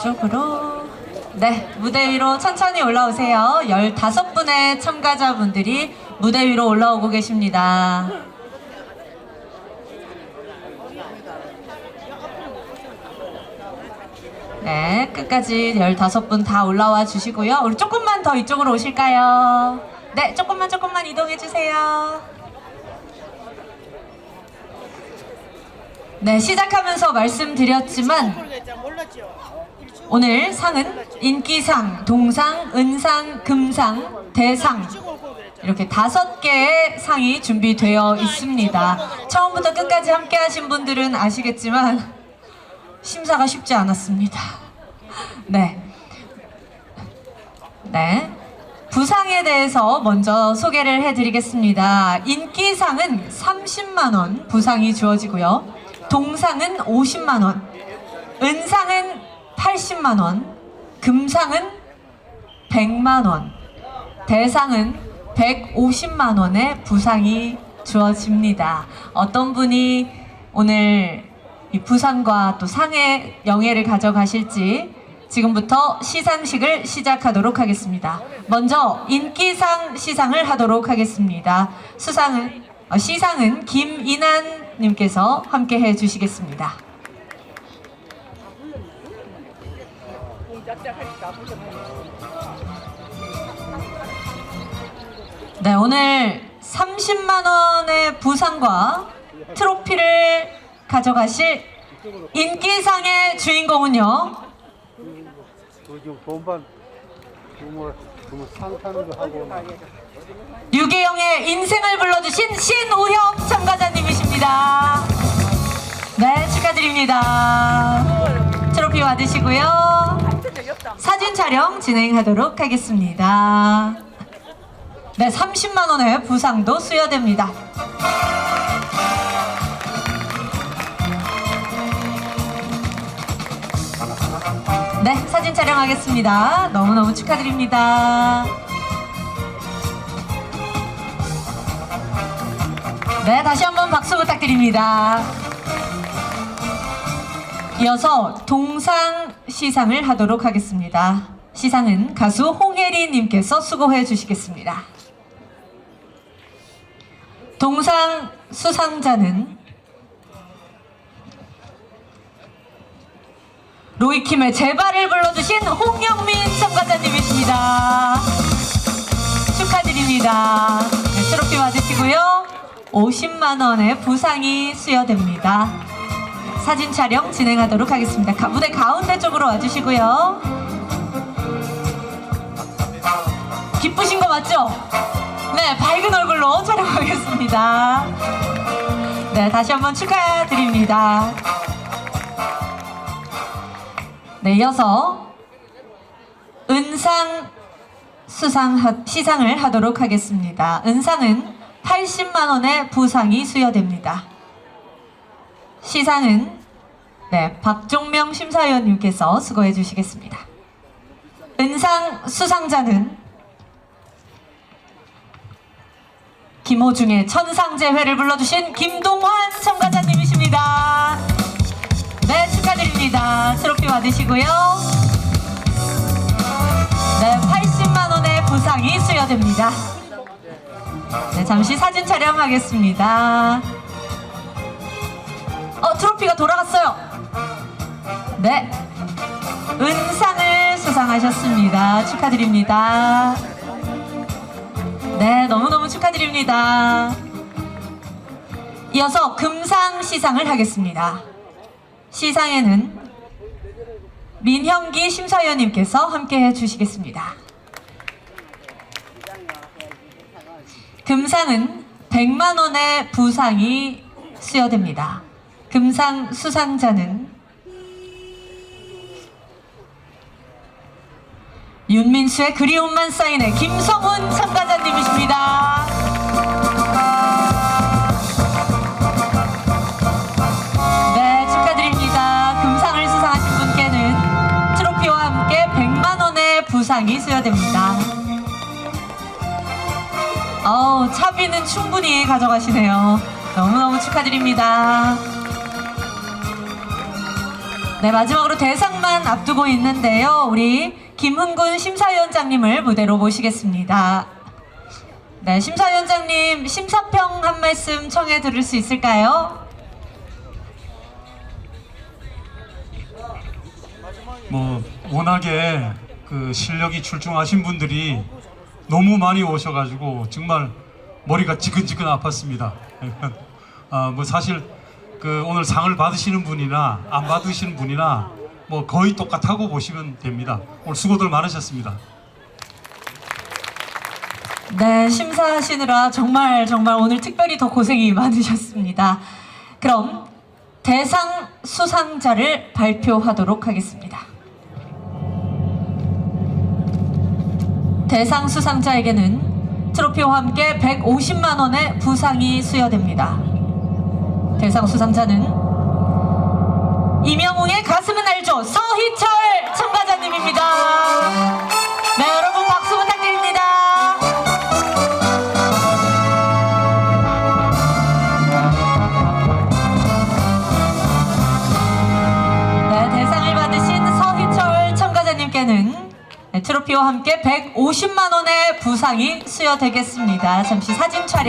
이쪽으로 네 무대 위로 천천히 올라오세요. 15분의 참가자분들이 무대 위로 올라오고 계십니다. 네 끝까지 15분 다 올라와 주시고요. 우리 조금만 더 이쪽으로 오실까요? 네 조금만 조금만 이동해 주세요. 네 시작하면서 말씀드렸지만 오늘 상은 인기상, 동상, 은상, 금상, 대상 이렇게 다섯 개의 상이 준비되어 있습니다. 처음부터 끝까지 함께 하신 분들은 아시겠지만 심사가 쉽지 않았습니다. 네. 네. 부상에 대해서 먼저 소개를 해드리겠습니다. 인기상은 30만원 부상이 주어지고요. 동상은 50만원, 은상은 80만 원, 금상은 100만 원, 대상은 150만 원의 부상이 주어집니다. 어떤 분이 오늘 이 부상과 또 상의 영예를 가져가실지 지금부터 시상식을 시작하도록 하겠습니다. 먼저 인기상 시상을 하도록 하겠습니다. 수상은 어, 시상은 김인환 님께서 함께 해 주시겠습니다. 네, 오늘 30만 원의 부상과 트로피를 가져가실 인기상의 주인공은요. 하고 유계영의 인생을 불러주신 신우협 참가자님이십니다. 네, 축하드립니다. 트로피 받으시고요. 사진 촬영 진행하도록 하겠습니다. 네, 30만 원의 부상도 수여됩니다. 네, 사진 촬영하겠습니다. 너무너무 축하드립니다. 네, 다시 한번 박수 부탁드립니다. 이어서 동상 시상을 하도록 하겠습니다. 시상은 가수 홍혜리 님께서 수고해 주시겠습니다. 동상 수상자는 로이킴의 제발을 불러주신 홍영민 참가자님이십니다. 축하드립니다. 네, 트로피 받으시고요. 50만 원의 부상이 수여됩니다. 사진 촬영 진행하도록 하겠습니다. 가- 무대 가운데 쪽으로 와주시고요. 기쁘신 거 맞죠? 네, 밝은 얼굴로 촬영하겠습니다. 네, 다시 한번 축하드립니다. 네, 이어서 은상 수상 시상을 하도록 하겠습니다. 은상은 80만 원의 부상이 수여됩니다. 시상은 네, 박종명 심사위원님께서 수고해 주시겠습니다. 은상 수상자는 김호중의 천상재회를 불러주신 김동환 참가자님이십니다. 네, 축하드립니다. 트로피 받으시고요. 네, 80만 원의 부상이 수여됩니다. 네, 잠시 사진 촬영하겠습니다. 어, 트로피가 돌아갔어요. 네. 은상을 수상하셨습니다. 축하드립니다. 네, 너무너무 축하드립니다. 이어서 금상 시상을 하겠습니다. 시상에는 민형기 심사위원님께서 함께 해주시겠습니다. 금상은 100만 원의 부상이 수여됩니다. 금상 수상자는 윤민수의 그리움만 쌓이네 김성훈 참가자님이십니다. 네, 축하드립니다. 금상을 수상하신 분께는 트로피와 함께 100만 원의 부상이 수여됩니다. 어우, 차비는 충분히 가져가시네요. 너무너무 축하드립니다. 네, 마지막으로 대상만 앞두고 있는데요. 우리 김흥군 심사위원장님을 무대로 모시겠습니다. 네, 심사위원장님 심사평 한 말씀 청해 들을 수 있을까요? 뭐 워낙에 그 실력이 출중하신 분들이 너무 많이 오셔가지고 정말 머리가 지근지근 아팠습니다. 아 뭐 사실 그 오늘 상을 받으시는 분이나 안 받으시는 분이나 뭐 거의 똑같다고 보시면 됩니다. 오늘 수고들 많으셨습니다. 네, 심사하시느라 정말 정말 오늘 특별히 더 고생이 많으셨습니다. 그럼 대상 수상자를 발표하도록 하겠습니다. 대상 수상자에게는 트로피와 함께 150만 원의 부상이 수여됩니다. 대상 수상자는 이명웅의 가슴은 알죠 서희철 참가자님입니다. 네, 여러분 박수 부탁드립니다. 네, 대상을 받으신 서희철 참가자님께는 네, 트로피와 함께 150만 원의 부상이 수여되겠습니다. 잠시 사진 촬영.